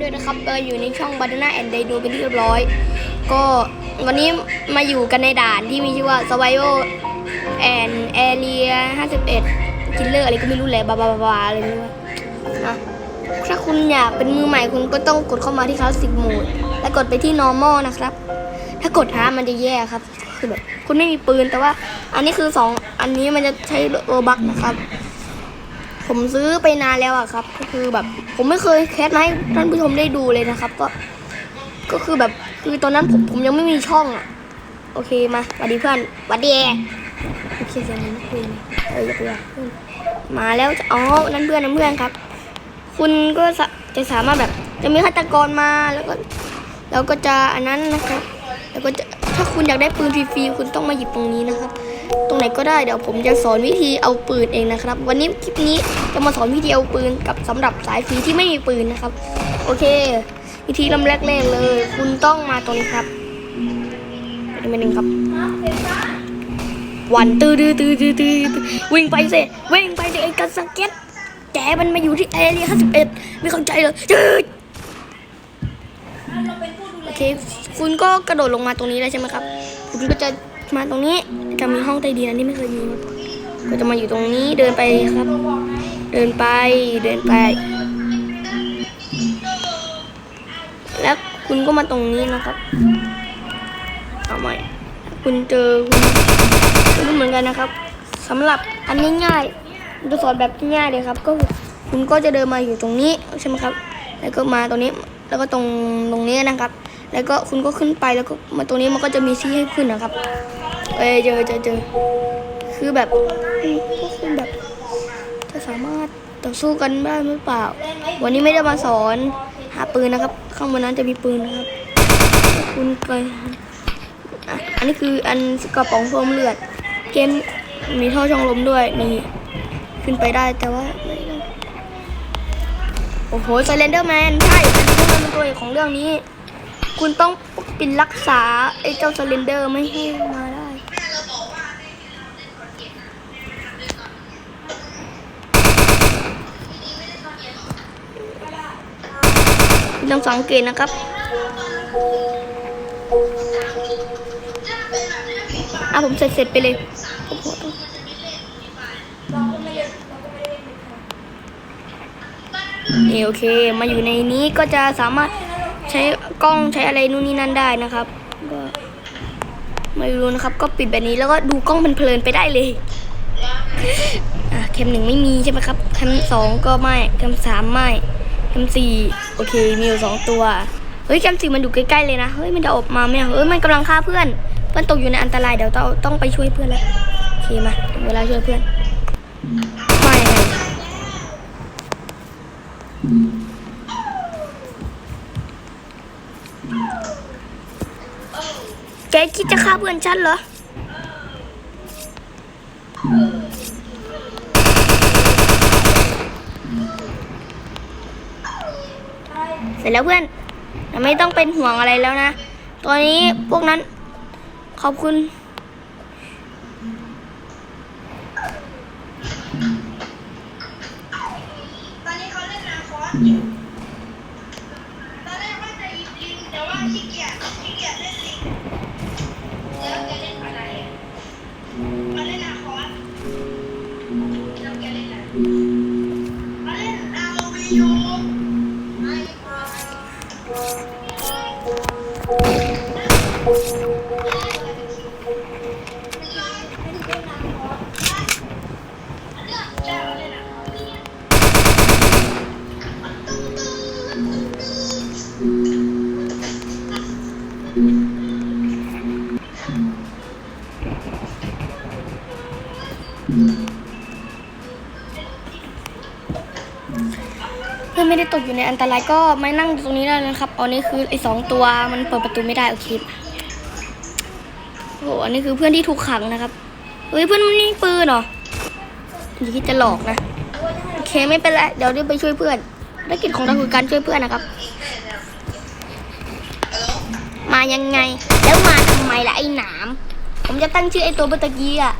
ด้วยนะครับเอออยู่ในช่อง Banana and Dino เป็นที่เรียบร้อย ก็วันนี้มาอยู่กันในด่านที่มีชื่อว่า Survival and Area 51 Killer อะไรก็ไม่รู้แหละบาบาบาอะไรไม่รู้อะถ้าคุณอยากเป็นมือใหม่คุณก็ต้องกดเข้ามาที่ Classic Mode แล้วกดไปที่ Normal นะครับ ถ้ากดหามันจะแย่ครับคือแบบคุณไม่มีปืนแต่ว่า อันนี้คือสองอันนี้มันจะใช้โรบักนะครับ ผมซื้อไปนานแล้วอะครับ ก็คือแบบ ผมไม่เคยแคสมาให้ท่านผู้ชมได้ดูเลยนะครับ ก็ ก็คือแบบคือตอนนั้นผมผมยังไม่มีช่องอะโอเคมาสวัสดีเพื่อนสวัสดีโอเคเสียงนี้ไม่คุยเลยเอออย่าเพื่อนมาแล้วจะอ๋อนั่นเพื่อนนั่นเพื่อนครับ คุณก็สะจะสามารถแบบจะมีฆาตกรมาแล้วก็แล้วก็จะอันนั้นนะครับ แล้วก็จะถ้าคุณอยากได้ปืนฟรีๆคุณต้องมาหยิบตรงนี้นะครับ ตรงไหนก็ได้เดี๋ยวผมจะสอนวิธีเอาปืนเองนะครับ วันนี้คลิปนี้จะมาสอนวิธีเอาปืนกับสำหรับสายฟรีที่ไม่มีปืนนะครับ โอเค วิธีลำแรกๆเลย คุณต้องมาตรงนี้ครับเดี๋ยวมาหนึ่งครับวันตื้อตื้อตื้อตื้อตื้อวิ่งไปสิวิ่งไปสิไอ้กันสเก็ตแกมันมาอยู่ที่เอเรียห้าสิบเอ็ดไม่เข้าใจเลยจืดโอเค คุณก็กระโดดลงมาตรงนี้ได้ใช่ไหมครับ คุณก็จะ มาตรงนี้จะมีห้องใต้ดินอันนี้ไม่เคยมีมาก่อนก็จะมาอยู่ตรงนี้เดินไปครับ เดินไปเดินไป แล้วคุณก็มาตรงนี้นะครับเอาใหม่คุณเจอคุณคุณเหมือนกันนะครับสำหรับอันนี้ง่ายจะสอนแบบง่ายเลยครับ ก็คุณก็จะเดินมาอยู่ตรงนี้ใช่ไหมครับ แล้วก็มาตรงนี้แล้วก็ตรงตรงนี้นะครับ แล้วก็คุณก็ขึ้นไปแล้วก็มาตรงนี้มันก็จะมีที่ให้ขึ้นนะครับเอเจอเจอเจอคือแบบพวกคุณแบบ จะสามารถต่อสู้กันได้หรือเปล่า วันนี้ไม่ได้มาสอนหาปืนนะครับ ข้างบนนั้นจะมีปืนนะครับ คุณไปอันนี้คืออันกระป๋องเพิ่มเลือดเกมมีท่อช่องลมด้วยนี่ขึ้นไปได้แต่ว่าโอ้โหไซเลนเดอร์แมนใช่ไซเลนเดอร์แมนเป็นตัวเอกของเรื่องนี้ คุณต้องปกปิดรักษา ไอ้เจ้าไซเลนเดอร์ไม่ให้มาได้ ต้องสังเกตนะครับอะผมเสร็จเสร็จไปเลยผมขอโทษนี่โอเค มาอยู่ในนี้ก็จะสามารถ ใช้กล้องใช้อะไรนู่นนี่นั่นได้นะครับ ก็ไม่รู้นะครับ ก็ปิดแบบนี้แล้วก็ดูกล้องมันเพลินไปได้เลยอะเข็มหนึ่งไม่มีใช่ไหมครับเข็มสองก็ไม่เข็มสามไม่เข็มสี่โอเคมีอยู่สองตัวเฮ้ยเข็มสี่มันอยู่ใกล้ๆเลยนะเฮ้ยมันจะออกมาไหมเฮ้ยมันกำลังฆ่าเพื่อน เพื่อนตกอยู่ในอันตรายเดี๋ยวต้องต้องไปช่วยเพื่อนแล้วโอเคมาเวลาช่วยเพื่อน แกคิดจะฆ่าเพื่อนฉันเหรอ เสร็จแล้วเพื่อนไม่ต้องเป็นห่วงอะไรแล้วนะ ตอนนี้พวกนั้นขอบคุณ อ ไม่ได้ตกอยู่ในอันตรายก็ไม่นั่งตรงนี้ได้เลยนะครับอันนี้คือไอ้สองตัวมันเปิดประตูไม่ได้โอเคโอ้โหอันนี้คือเพื่อนที่ถูกขังนะครับเฮ้ยเพื่อนมันนี่ปืนเหรออย่าคิดจะหลอกนะโอเคไม่เป็นไรเดี๋ยวรีบไปช่วยเพื่อนภารกิจของเราคือการช่วยเพื่อนนะครับ มายังไง แล้วมาทำไมล่ะไอ้หนาม ผมจะตั้งชื่อไอ้ตัวเบตะกี้อะ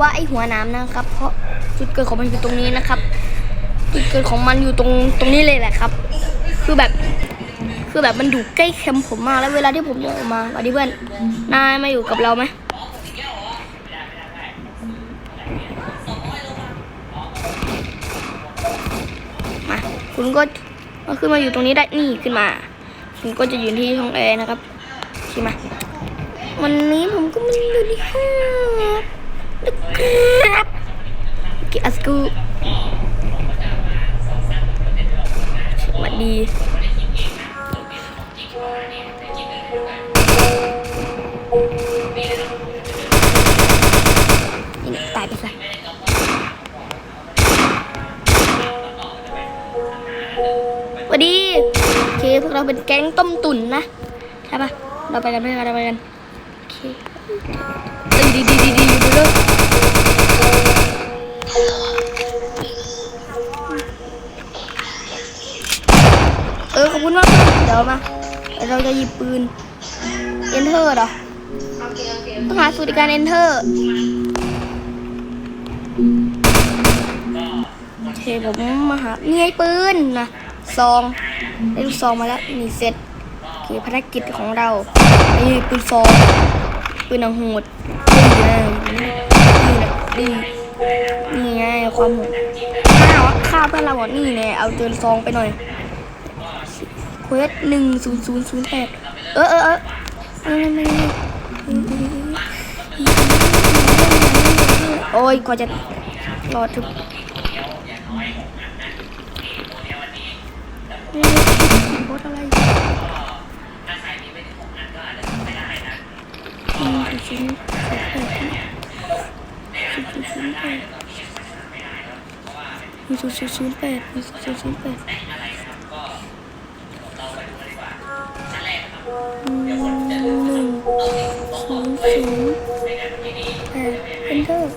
ว่าไอ้หัวหนามนะครับ เพราะจุดเกิดของมันอยู่ตรงนี้นะครับ จุดเกิดของมันอยู่ตรงตรงนี้เลยแหละครับ คือแบบ คือแบบมันอยู่ใกล้แคมผมมากแล้วเวลาที่ผมเดินออกมาสวัสดีเพื่อนนายมาอยู่กับเราไหมมาคุณก็มาขึ้นมาอยู่ตรงนี้ได้นี่ขึ้นมาคุณก็จะยืนที่ห้องแอร์นะครับขึ้นมาวันนี้ผมก็ไม่อยู่ที่ห้องนะครับโอเคอัสกู ดี ตายไปซะสวัสดีโอเคพวกเราเป็นแก๊งต้มตุ๋นนะ ใช่ปะเราไปกันไปกันเราไปกัน โอเคดีดีดีดี ดี๋ยวมาเดี๋ยวเราจะหยิบปืน enter เหรอโอเคโอเคต้องหาสูตรการ enter โอเคผมมาหานี่ไงปืนนะซองได้ลูกซองมาแล้วนี่เสร็จโอเคภารกิจของเรานี่ปืนซองปืนหนังหดนี่นะนี่นี่นี่ไงความโหดข้าวข้าวเพื่อนเราอะนี่ไงเอาเจอซองไปหน่อย ควสหนึ่งศูนย์ศูนย์ศูนย์แปดเออเออเออไโอ้ยกว่าจะรอถึงโคตรอะไรอืมชิ้นมีศูนย์แปดศูนย์ศูนย์แปดมีศูนย์ศูนย์ศูนย์แปด ศูนย์ศูนย์แปดเอนเตอร์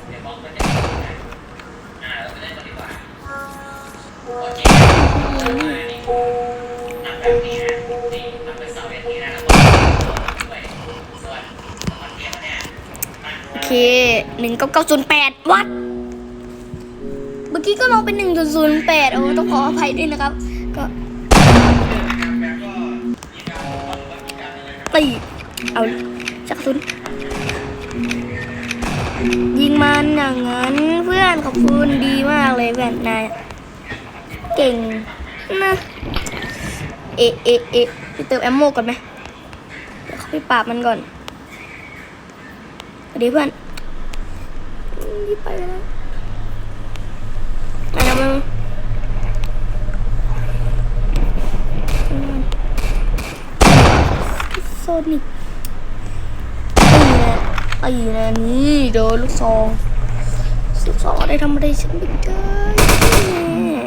โอเคหนึ่งเก้าเก้าศูนย์แปดวัด เมื่อกี้ก็ลองเป็นหนึ่งศูนย์แปดโอ้ต้องขออภัยด้วยนะครับ ก็ตี เอาจักรสุนยิงมันอย่างนั้นเพื่อนขอบคุณดีมากเลยเพื่อนนายเก่งนะเอเอเอไปเติมแอมโมก่อนไหมเดี๋ยวเขาไปปราบมันก่อนสวัสดีเพื่อนรีบไปแล้วมาแล้วมึงโซนิก ไอ้นะไอ้นะนี่โดนลูกซองลูกซองได้ทำอะไรฉันไม่ได้เนี่ย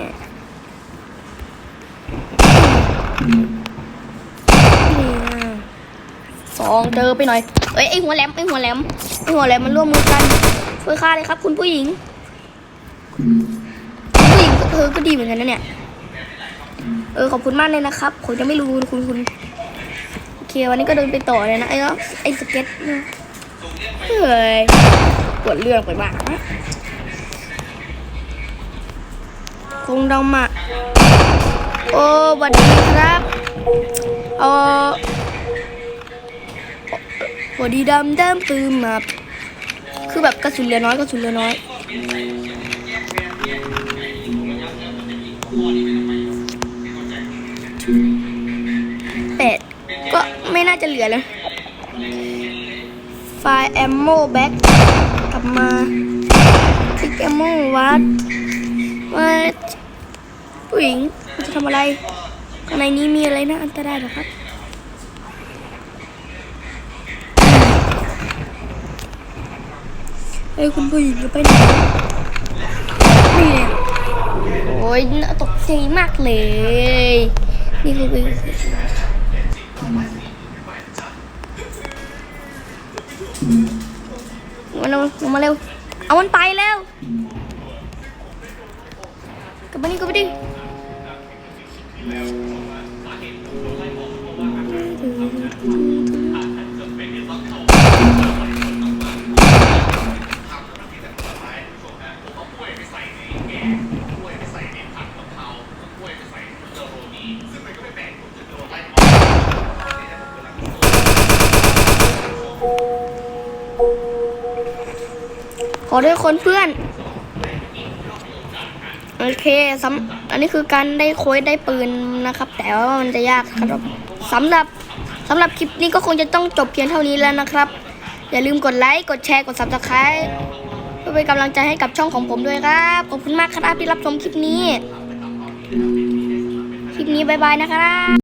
สองเจอไปหน่อยเอ้ยไอหัวแหลมไอหัวแหลมไอหัวแหลมมันร่วมมือกันช่วยฆ่าเลยครับ คุณผู้หญิงผู้หญิงก็เธอก็ดีเหมือนกันนะเนี่ยเออขอบคุณมากเลยนะครับผมจะไม่รู้คุณคุณโอเควันนี้ก็เดินไปต่อเลยนะไอ้เนาะไอ้สเก็ตเนี่ย เฮ้ยปวดเรื่องไปบ้างคงดำอะโอ้วัสดีครับเออหัวดีดำแต้มปืมมาคือแบบกระสุนเหลือน้อยกระสุนเหลือน้อยแต่ก็ไม่น่าจะเหลือแล้ว ไฟล์แอมโมแบ็กกลับมาคลิกแอมโมวัดว่าผู้หญิงจะทำอะไรข้างในนี้มีอะไรน่าอันตรายหรอครับเฮ้ยคุณผู้หญิงจะไปไหนนี่เโอ้ยน่าตกใจมากเลย นี่คือ ลงมาเร็ว เอามันไปแล้วกลับมานี่กลับมาดิ คนเพื่อน โอเคสำอันนี้คือการได้โค้ดได้ปืนนะครับ แต่ว่ามันจะยากครับสำหรับสำหรับคลิปนี้ก็คงจะต้องจบเพียงเท่านี้แล้วนะครับ อย่าลืมกดไลค์ กดแชร์ กด subscribe เพื่อเป็นกำลังใจให้กับช่องของผมด้วยครับ ขอบคุณมากครับที่รับชมคลิปนี้ คลิปนี้บายบายนะครับ